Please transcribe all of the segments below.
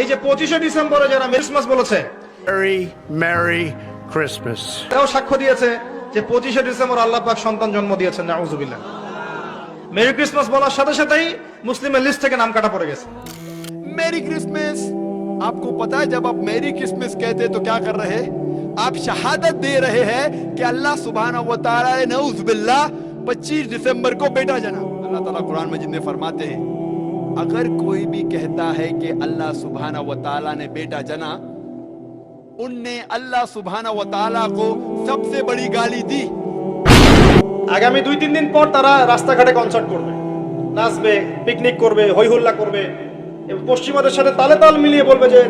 এই যে পঁচিশে ডিসেম্বরে যারা ক্রিসমাস বলেছে Merry, Merry Christmas. তাও সাক্ষ্য দিয়েছে যে পঁচিশে ডিসেম্বর আল্লাহ পাক সন্তান জন্ম দিয়েছেন নাউজুবিল্লাহ মেরি ক্রিসমাস বলার সাথে সাথেই মুসলিমের লিস্ট থেকে নাম কাটা পড়ে গেছে मेरी क्रिसमस आपको पता है जब आप मेरी क्रिसमस कहते हैं तो क्या कर रहे हैं आप शहादत दे रहे हैं कि अल्लाह सुबहाना व तआला ने नऊज बिल्लाह 25 दिसंबर को बेटा जना अल्लाह ताला कुरान मजीद में फरमाते हैं अगर कोई भी कहता है कि अल्लाह सुबहाना व तआला ने बेटा जना उनने अल्लाह सुबहाना व तआला को सबसे बड़ी गाली दी আগামী দুই তিন দিন পর তারা রাস্তাঘাটে কনসার্ট করবে নাচবে পিকনিক করবে হই হুল্লা করবে এবং পশ্চিমাদের সাথে তালে তাল মিলিয়ে বলবে যে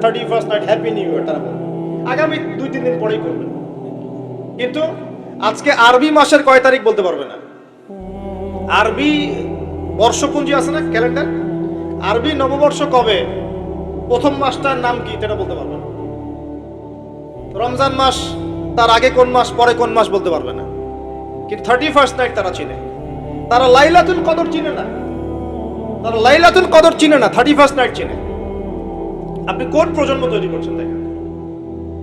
thirty first night happy new year তারা বলবে আগামী দুই তিন দিন পরেই করবে কিন্তু আজকে আরবি মাসের কয় তারিখ বলতে পারবে না আরবি বর্ষপুঞ্জি আছে না ক্যালেন্ডার? আরবি নববর্ষ কবে? প্রথম মাসটার নাম কি? সেটা বলতে পারবে না। রমজান মাস, তার আগে কোন মাস, পরে কোন মাস বলতে পারবে না। কিন্তু থার্টি ফার্স্ট নাইট তারা চিনে। তারা লাইলাতুল কদর চিনে না। তারা লাইলাতুল কদর চিনে না থার্টি ফার্স্ট নাইট চিনে। আপনি কোন প্রজন্ম তৈরি করছেন দেখেন।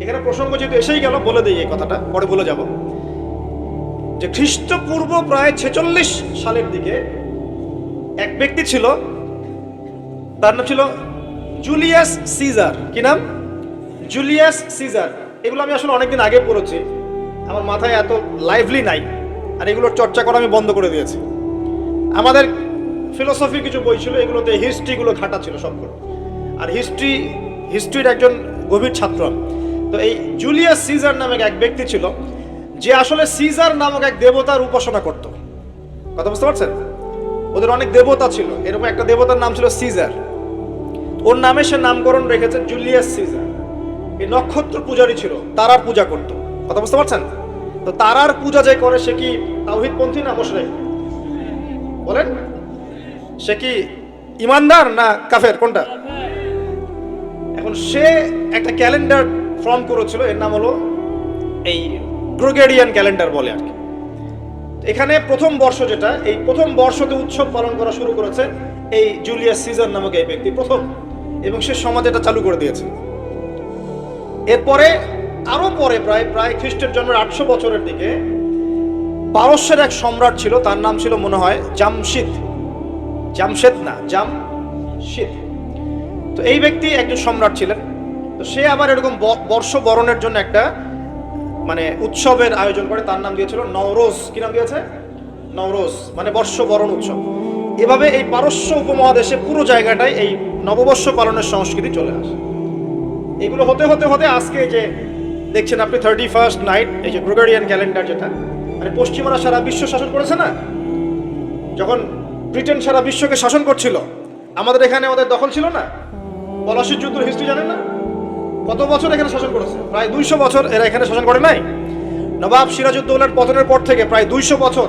এখানে প্রসঙ্গ যেহেতু এসেই গেল, বলে দিই এই কথাটা, পরে বলে যাব। যে খ্রিস্টপূর্ব প্রায় ছেচল্লিশ সালের দিকে এক ব্যক্তি ছিল, তার নাম ছিল জুলিয়াস সিজার। কি নাম? Julius Caesar. এগুলো আমি আসলে অনেকদিন আগে পড়েছি। আমার মাথায় এত লাইভলি নাই, আর এগুলোর চর্চা করা আমি বন্ধ করে দিয়েছি। আমাদের ফিলোসফি কিছু বই ছিল, এগুলোতে হিস্ট্রিগুলো ঘাটা ছিল সবগুলো আর হিস্ট্রি হিস্ট্রির একজন গভীর ছাত্র তো এই জুলিয়াস সিজার নামক এক ব্যক্তি ছিল, যে আসলে সিজার নামক এক দেবতার উপাসনা করত। কথা বুঝতে পারছেন? ওদের অনেক দেবতা ছিল। এরকম একটা দেবতার নাম ছিল সিজার। ওর নামে সে নামকরণ রেখেছে জুলিয়াস সিজার। এই নক্ষত্র পূজারী ছিল তারার পূজা করত। কথা বুঝতে পারছেন? তো তারার পূজা যে করে সে কি তাওহিদপন্থী না মুশরিক? বলেন। সে কি ইমানদার না কাফের? কোনটা? এখন সে একটা ক্যালেন্ডার ফর্ম করেছিল এর নাম হলো এই গ্রোগেরিয়ান ক্যালেন্ডার বলে আর কি। এখানে প্রথম বর্ষ যেটা, এই প্রথম বর্ষতে উৎসব পালন করা শুরু করেছে এই জুলিয়াস সিজার নামক এই ব্যক্তি প্রথম এবং সে সমাজ এটা চালু করে দিয়েছে। এরপরে আরও পরে প্রায় প্রায় খ্রিস্টের জন্মের আটশো বছরের দিকে পারস্যের এক সম্রাট ছিল, তার নাম ছিল মনে হয় জামশিদ। জামশেদ না, জামশিদ। তো এই ব্যক্তি একজন সম্রাট ছিলেন। তো সে আবার এরকম বর্ষ বরণের জন্য একটা মানে উৎসবের আয়োজন করে, তার নাম দিয়েছিল নওরোজ। কি নাম দিয়েছে? নওরোজ মানে বর্ষবরণ উৎসব। এভাবে এই পারস্য উপমহাদেশে পুরো জায়গাটায় এই নববর্ষ পালনের সংস্কৃতি চলে আসে। এগুলো হতে হতে হতে আজকে যে দেখছেন আপনি থার্টি ফার্স্ট নাইট এই যে গ্রেগরিয়ান ক্যালেন্ডার যেটা মানে পশ্চিমারা সারা বিশ্ব শাসন করেছে না? যখন ব্রিটেন সারা বিশ্বকে শাসন করছিল, আমাদের এখানে আমাদের দখল ছিল না? পলাশির যুদ্ধের হিস্ট্রি জানেন না? কত বছর এখানে শাসন করেছে? প্রায় দুইশো বছর এরা এখানে শাসন করে নাই। নবাব সিরাজউদ্দৌলার পতনের পর থেকে প্রায় দুইশো বছর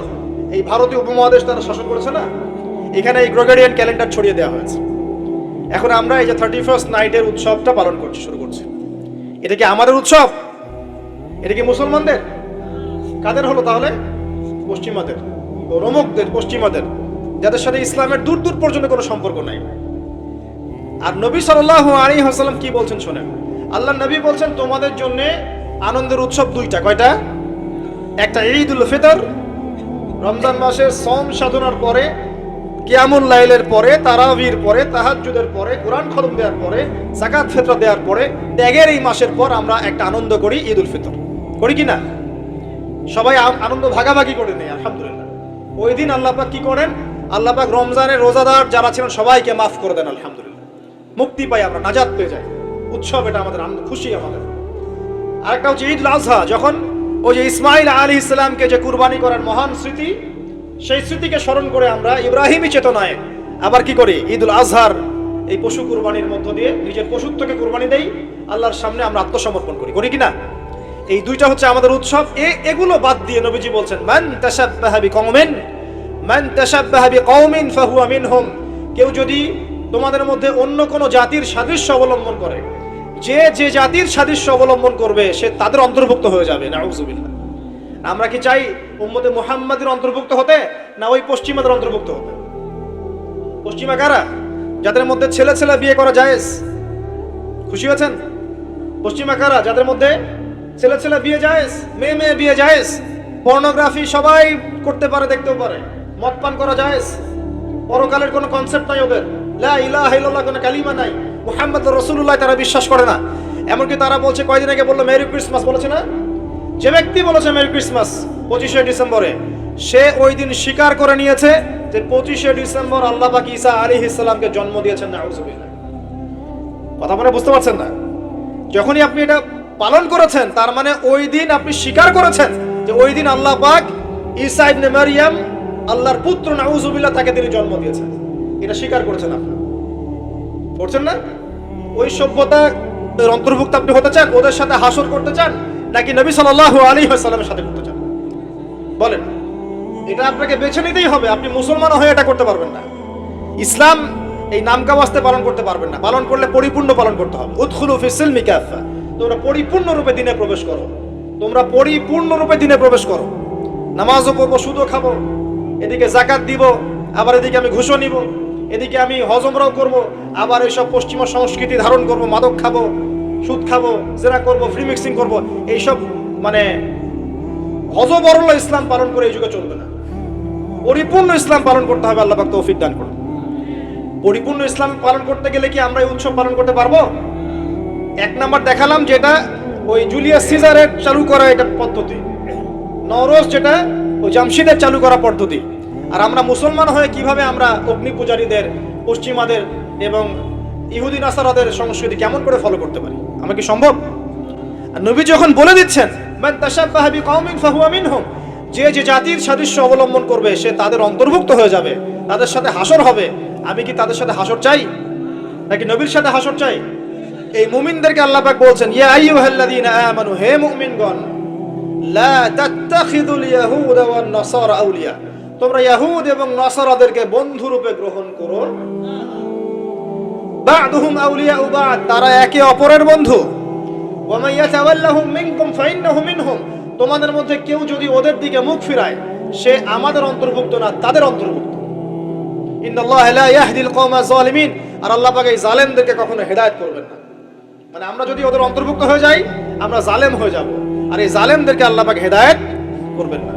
এই ভারতীয় উপমহাদেশ তারা শাসন করেছে না? এখানে এই গ্রেগরিয়ান ক্যালেন্ডার ছড়িয়ে দেওয়া হয়েছে। এখন আমরা এই যে থার্টি ফার্স্ট নাইটের উৎসবটা পালন করছি, শুরু করছি। এটা কি আমাদের উৎসব? এটা কি মুসলমানদের? কাদের হলো তাহলে? পশ্চিমাদের। রোমকদের, পশ্চিমাদের। যাদের সাথে ইসলামের দূর দূর পর্যন্ত কোনো সম্পর্ক নাই। আর নবী সাল্লাহ আলী হাসালাম কি বলছেন শোনেন? আল্লাহ নবী বলছেন, তোমাদের জন্য আনন্দের উৎসব দুইটা। কয়টা? একটা ঈদ উল ফিতর, রমজান মাসের সম সাধনার পরে, কিয়ামুল লাইলের পরে, তারাবির পরে, তাহাজ্জুদের পরে, কোরআন খতম দেওয়ার পরে জাকাত ফিতর দেওয়ার পরে, ত্যাগের এই মাসের পর আমরা একটা আনন্দ করি ঈদ উল ফিতর। করি কি না? সবাই আনন্দ ভাগাভাগি করে নেই আলহামদুলিল্লাহ। ওই দিন আল্লাহ পাক কি করেন? আল্লাহ পাক রমজানের রোজাদার যারা ছিলেন, সবাইকে মাফ করে দেন, আলহামদুলিল্লাহ। মুক্তি পাই আমরা নাজাত পেয়ে যাই। উৎসব এটা আমাদের আনন্দ, খুশি আমাদের। আরেকটা হচ্ছে ঈদ আজহা, যখন ওই যে ইসমাইল আলী ইসলামকে যে কুরবানি করার মহান স্মৃতি, সেই স্মৃতিকে স্মরণ করে আমরা ইব্রাহিমী চেতনায় আবার কি করি? ঈদ উল আজহার, এই পশু কুরবানির মধ্য দিয়ে নিজের পশুত্বকে কুরবানি দেই, আল্লাহর সামনে আমরা আত্মসমর্পণ করি। করি কিনা এই দুইটা হচ্ছে আমাদের উৎসব। এ, এগুলো বাদ দিয়ে নবীজি বলছেন, মান তাশাব্বাহা বিকওমিন, মান তাশাব্বাহা বিকওমিন ফাহুয়া মিনহুম। কেউ যদি তোমাদের মধ্যে অন্য কোনো জাতির সাদৃশ্য অবলম্বন করে যে যে জাতির সাদৃশ্য অবলম্বন করবে, সে তাদের অন্তর্ভুক্ত হয়ে যাবে। নাউজুবিল্লাহ। আমরা কি চাই উম্মতে মুহাম্মাদের অন্তর্ভুক্ত হতে, না ওই পশ্চিমাদের অন্তর্ভুক্ত হতে? পশ্চিমা কারা? যাদের মধ্যে ছেলে ছেলে বিয়ে করা জায়েজ। খুশি হয়েছেন পশ্চিমা কারা? যাদের মধ্যে ছেলে ছেলে বিয়ে জায়েজ, মেয়ে মেয়ে বিয়ে জায়েজ। পর্নোগ্রাফি সবাই করতে পারে, দেখতেও পারে। মদ পান করা জায়েজ। পরকালের কোনো কনসেপ্ট নাই ওদের। লা ইলাহা ইল্লাল্লাহ, কোনো কালিমা নাই। মুহাম্মদ রসুল্লাহ তারা বিশ্বাস করে না। এমনকি তারা বলছে, কয়দিন আগে বলল মেরি ক্রিসমাস বলেছে না? যে ব্যক্তি বলেছে মেরি ক্রিসমাস পঁচিশে ডিসেম্বরে, সে ওই দিন স্বীকার করে নিয়েছে যে পঁচিশে ডিসেম্বর আল্লাহ পাক ঈসা আলী ইসলামকে জন্ম দিয়েছেন কথা মানে বুঝতে পারছেন না? যখনই আপনি এটা পালন করেছেন, তার মানে ওই দিন আপনি স্বীকার করেছেন যে ওই দিন আল্লাহ পাক ঈসা ইবনে মারিয়াম আল্লাহর পুত্র নাউজুবিল্লাহ তাকে তিনি জন্ম দিয়েছেন। এটা স্বীকার করেছেন আপনি। করছেন না? ওই সভ্যতা অন্তর্ভুক্ত আপনি হতে চান, ওদের সাথে হাসর করতে চান, নাকি নবী সাল্লাল্লাহু আলী ওয়াসাল্লামের সাথে করতে চান? বলেন, এটা আপনাকে বেছে নিতেই হবে, আপনি মুসলমান হয়ে এটা করতে পারবেন না। ইসলাম এই নামকা ওয়াস্তে পালন করতে পারবেন না, পালন করলে পরিপূর্ণ পালন করতে হবে। উৎখুলু ফিসিল মিকাফা তোমরা পরিপূর্ণ রূপে দিনে প্রবেশ করো। তোমরা পরিপূর্ণ রূপে দিনে প্রবেশ করো। নামাজও পড়ব, সুদও খাব, এদিকে জাকাত দিব, আবার এদিকে আমি ঘুষও নিব। এদিকে আমি হজমরাও করব, আবার এইসব পশ্চিমা সংস্কৃতি ধারণ করব, মাদক খাব, সুদ খাব, জেরা করব ফ্রি মিক্সিং করব, এইসব মানে হজবরল ইসলাম পালন করে এই যুগে চলবে না। পরিপূর্ণ ইসলাম পালন করতে হবে, আল্লাহ পাক তৌফিক দান করুন। পরিপূর্ণ ইসলাম পালন করতে গেলে কি আমরা এই উৎসব পালন করতে পারব? এক নাম্বার দেখালাম যেটা ওই জুলিয়াস সিজারের চালু করা এটা পদ্ধতি। নরস যেটা ওই জামশিদের চালু করা পদ্ধতি। আর আমরা মুসলমান হয়ে কীভাবে আমরা অগ্নি পূজারীদের, পশ্চিমাদের এবং ইহুদিন নাসারাদের সংস্কৃতি কেমন করে ফলো করতে পারি? আমরা কি সম্ভব? নবী যখন বলে দিচ্ছেন যে যে জাতির সাদৃশ্য অবলম্বন করবে, সে তাদের অন্তর্ভুক্ত হয়ে যাবে, তাদের সাথে হাসর হবে। আমি কি তাদের সাথে হাসর চাই? নাকি নবীর সাথে হাসর চাই? এই মুমিনদেরকে আল্লাহ বলছেন, ইয়া আইয়ুহাল্লাযীনা আমানু, হে মুমিনগণ, লা তাত্তাখিদুল ইয়াহুদা ওয়ান নাসারা আউলিয়া। তোমরা ইয়াহুদ এবং নাসারাদেরকে বন্ধু রূপে গ্রহণ করো। বা'দুহুম আউলিয়া বা'দ, তারা একে অপরের বন্ধু। ওয়ামান ইয়াতাওয়াল্লাহুম মিনকুম ফাইন্নাহু মিনহুম, তোমাদের মধ্যে কেউ যদি ওদের দিকে মুখ ফিরায়, সে আমাদের অন্তর্ভুক্ত না, তাদের অন্তর্ভুক্ত। ইন্নাল্লাহ লা ইয়াহদিল কওমা যালিমিন, আর আল্লাহ পাক এই জালেমদেরকে কখনো হেদায়েত করবেন না। মানে আমরা যদি ওদের অন্তর্ভুক্ত হয়ে যাই, আমরা জালেম হয়ে যাব। আর এই জালেমদেরকে আল্লাহ পাক হেদায়েত করবেন না।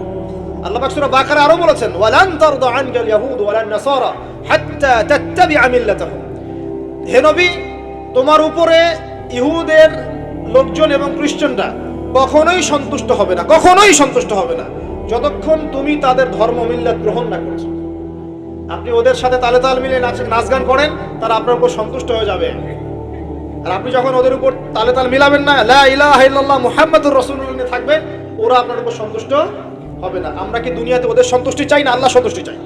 আল্লাহ পাক সূরা বাকারা আরও বলেছেন, ওয়ালান তারদা আনকাল ইয়াহুদ ওয়ালান নাসারা হাত্তা তাত্তাবিআ মিল্লাতাহুম। হে নবী, তোমার উপরে ইহুদের লোকজন এবং খ্রিস্টানরা কখনোই সন্তুষ্ট হবে না, কখনোই সন্তুষ্ট হবে না, যতক্ষণ তুমি তাদের ধর্ম মিল্লাত গ্রহণ না করছ। আপনি ওদের সাথে তালে তাল মিলে নাচ নাচ গান করেন, তারা আপনার উপর সন্তুষ্ট হয়ে যাবে। আর আপনি যখন ওদের উপর তালে তাল মিলাবেন না, লা ইলাহা ইল্লাল্লাহ মুহাম্মাদুর রাসূলুল্লাহ থাকবেন, ওরা আপনার উপর সন্তুষ্ট হবে না। আমরা কি দুনিয়াতে ওদের সন্তুষ্টি চাই না? আল্লাহ সন্তুষ্টি চাই।